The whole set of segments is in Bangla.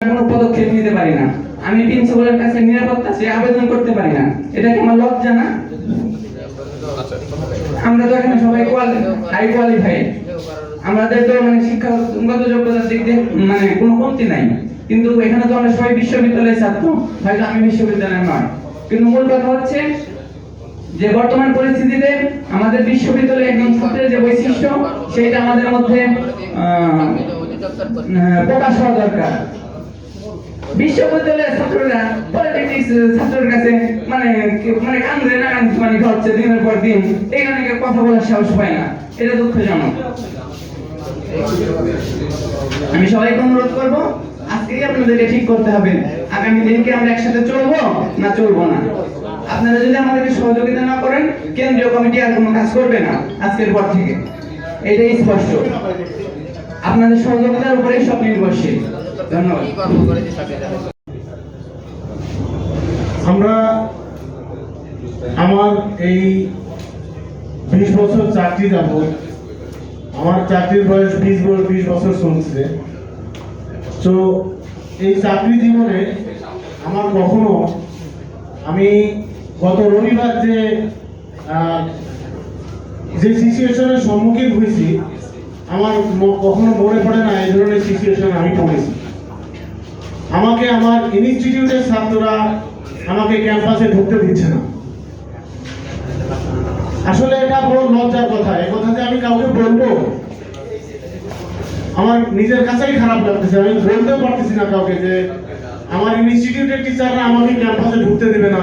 কোনো পদক্ষেপ নিতে পারি না। আমি প্রিন্সিপালের কাছে নিরাপত্তা চেয়ে আবেদন করতে পারি না। এটা কি আমার লজ্জা না? আমরা তো এখানে সবাই হাই কোয়ালিফাইড আমাদের তো মানে শিক্ষাগত যোগ্যতার দিক দিয়ে মানে কোনো কমতি নাই। কিন্তু এখানে তো আমরা সবাই বিশ্ববিদ্যালয়ের ছাত্র। হয়তো আমি বিশ্ববিদ্যালয়ের নয়। কিন্তু মূল কথা হচ্ছে যে বর্তমান পরিস্থিতিতে আমাদের বিশ্ববিদ্যালয়ে একজন ছাত্রের যে বৈশিষ্ট্য, সেটা আমাদের মধ্যে প্রকাশ হওয়া দরকার। বিশ্ববিদ্যালয়ের ছাত্ররা পলিটিক্স ছাত্রের কাছে মানে মানে কান্দে না কান্দে মানে হচ্ছে দিনের পর দিন। এখানে কথা বলার সাহস পায় না। এটা দুঃখজনক। আমি সবাইকে অনুরোধ করব, আজকেই আপনাদেরকে ঠিক করতে হবে। আগামী দিনকে আমরা একসাথে চলবো না চলবো না? আপনারা যদি আমাদেরকে সহযোগিতা না করেন, কেন্দ্রীয় কমিটি আর কোনো কাজ করবে না আজকের পর থেকে। এটাই স্পষ্ট। আপনাদের সহযোগিতার উপরেই সব নির্ভরশীল। আমরা আমার এই বিশ বছর চাকরি যাব আমার চাকরির বয়স বিশ বছর বিশ বছর চলছে। তো এই চাকরি জীবনে আমার কখনো আমি গত রবিবার যে যে সিচুয়েশনের সম্মুখীন হয়েছি, আমার কখনো মনে পড়ে না এই ধরনের সিচুয়েশন আমি পড়েছি। আমাকে আমার ইনস্টিটিউটের ছাত্ররা আমাকে ক্যাম্পাসে ঢুকতে দিচ্ছে না। আসলে এটা বড় লজ্জার কথা। এই কথাতে আমি কাউকে বলব, আমার নিজের কাছেই খারাপ লাগতেছে। আমি বলতেও পারতেছি না কাউকে যে আমার ইনস্টিটিউটের টিচাররা আমাকে ক্যাম্পাসে ঢুকতে দেবে না।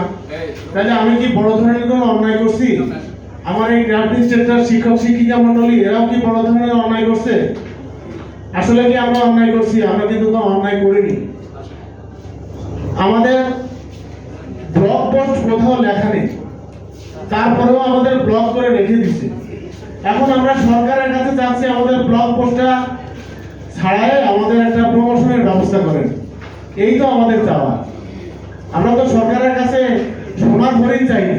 তাহলে আমি কি বড় ধরনের কোনো অন্যায় করছি? আমার এই গ্রাফিক সেক্টর শিক্ষক, শিক্ষিকা মন্ডলী এরাও কি বড় ধরনের অন্যায় করছে? আসলে কি আমরা অন্যায় করছি? আমরা কিন্তু কোনো অন্যায় করিনি। আমাদের ব্লক পোস্ট কোথাও লেখা নেই। তারপরেও আমাদের ব্লক করে রেখে দিচ্ছে এখন আমরা সরকারের কাছে চাচ্ছি আমাদের ব্লক পোস্টটা ছাড়াই আমাদের একটা প্রমোশনের ব্যবস্থা করেন। এই তো আমাদের চাওয়া। আমরা তো সরকারের কাছে সোনার হরিণ চাইনি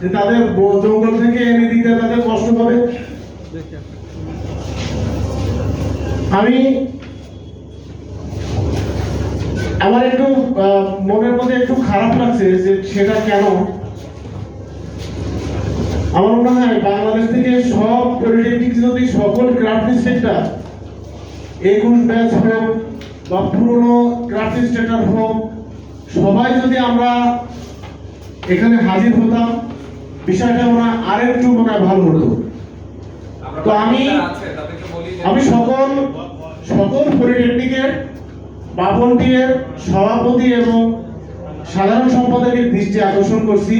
যে তাদের জঙ্গল থেকে এনে দিতে তাদের কষ্ট হবে আমি আমার একটু মনের মধ্যে একটু খারাপ লাগছে যে সেটা কেন? আমার মনে হয় বাংলাদেশ থেকে সব পলিটেকনিক যদি সকল ক্রাফট সেক্টর একুশ ব্যাচ হোক বা পুরনো ক্রাফট সেক্টর হোক সবাই যদি আমরা এখানে হাজির হতাম বিষয়টা মনে হয় আরেকটু মনে হয় ভালো হতো। তো আমি আমি সকল সকল পলিটেকনিকের বাপনটির সভাপতি এবং সাধারণ সম্পাদকের দৃষ্টি আকর্ষণ করছি।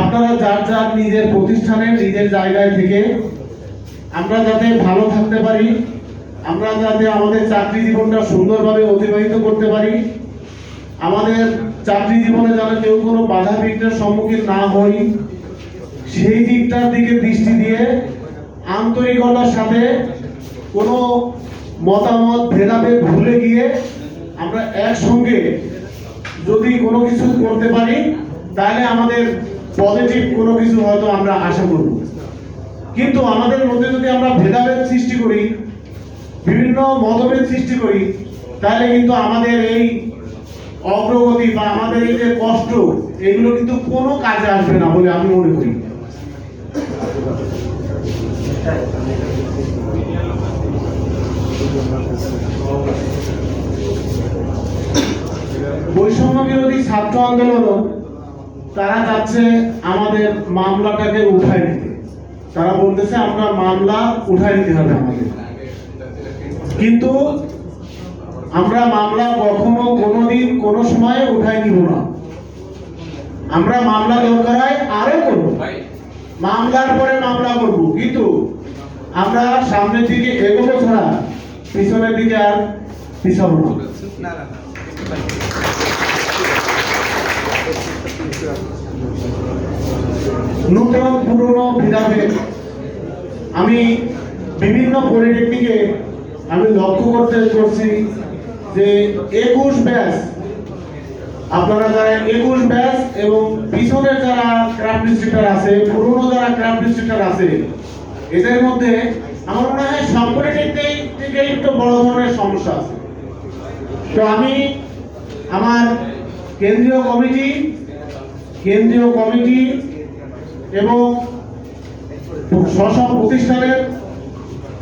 আপনারা যার যার নিজের প্রতিষ্ঠানে, নিজের জায়গায় থেকে আমরা যাতে ভালো থাকতে পারি, আমরা যাতে আমাদের চাকরি জীবনটা সুন্দরভাবে অতিবাহিত করতে পারি, আমাদের চাকরি জীবনে যেন কেউ কোনো বাধা বিঘ্নের সম্মুখীন না হই, সেই দিকটার দিকে দৃষ্টি দিয়ে আন্তরিকতার সাথে কোনো মতামত, ভেদাভেদ ভুলে গিয়ে আমরা একসঙ্গে যদি কোনো কিছু করতে পারি, তাহলে আমাদের পজিটিভ কোনো কিছু হয়তো আমরা আশা করব। কিন্তু আমাদের মধ্যে যদি আমরা ভেদাভেদ সৃষ্টি করি, বিভিন্ন মতভেদ সৃষ্টি করি, তাহলে কিন্তু আমাদের এই অগ্রগতি বা আমাদের এই যে কষ্ট, এগুলো কিন্তু কোনো কাজে আসবে না বলে আমি মনে করি। বৈষম্য বিরোধী ছাত্র আন্দোলন তারা চাচ্ছে আমাদের মামলাটাকে উঠাই নিতে। তারা বলতেছে, আমরা মামলা উঠাই নিতে হবে আমাদের। কিন্তু আমরা মামলা কখনো কোনোদিন কোনো সময় উঠাই নিব না। আমরা মামলা দরকার হয় আরও করব। মামলার পরে মামলা করব। কিন্তু আমরা সামনের দিকে এগোবো ছাড়া পিছনের দিকে আর পিছাবো না। নতুন পুরনো ভেদাভেদ আমি বিভিন্ন পলিটেকনিকে আমি লক্ষ্য করতে করছি যে একুশ ব্যাস আপনারা যারা একুশ ব্যাচ এবং পিছনের যারা ক্রাফট ইনস্টিটিউটার আছে পুরনো যারা ক্রাফট ইনস্টিটিউটার আছে এদের মধ্যে আমার মনে হয় সব পলিটেকনিক থেকে একটু বড় ধরনের সমস্যা আছে। তো আমি আমার কেন্দ্রীয় কমিটি কেন্দ্রীয় কমিটি এবং স্ব প্রতিষ্ঠানের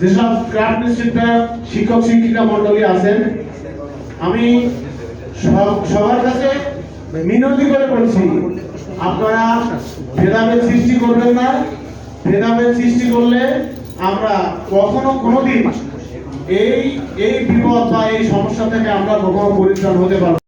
যেসব ক্রাফট ইনস্টিটিউটের শিক্ষক শিক্ষিকা মন্ডলী আছেন, আমি সব- সবার কাছে মিনতি করে বলছি, আপনারা ভেদাভেদ সৃষ্টি করবেন না। ভেদাভেদ সৃষ্টি করলে আমরা কখনো কোনোদিন এই এই বিপদ বা এই সমস্যা থেকে আমরা কখনো পরিত্রাণ হতে পারব।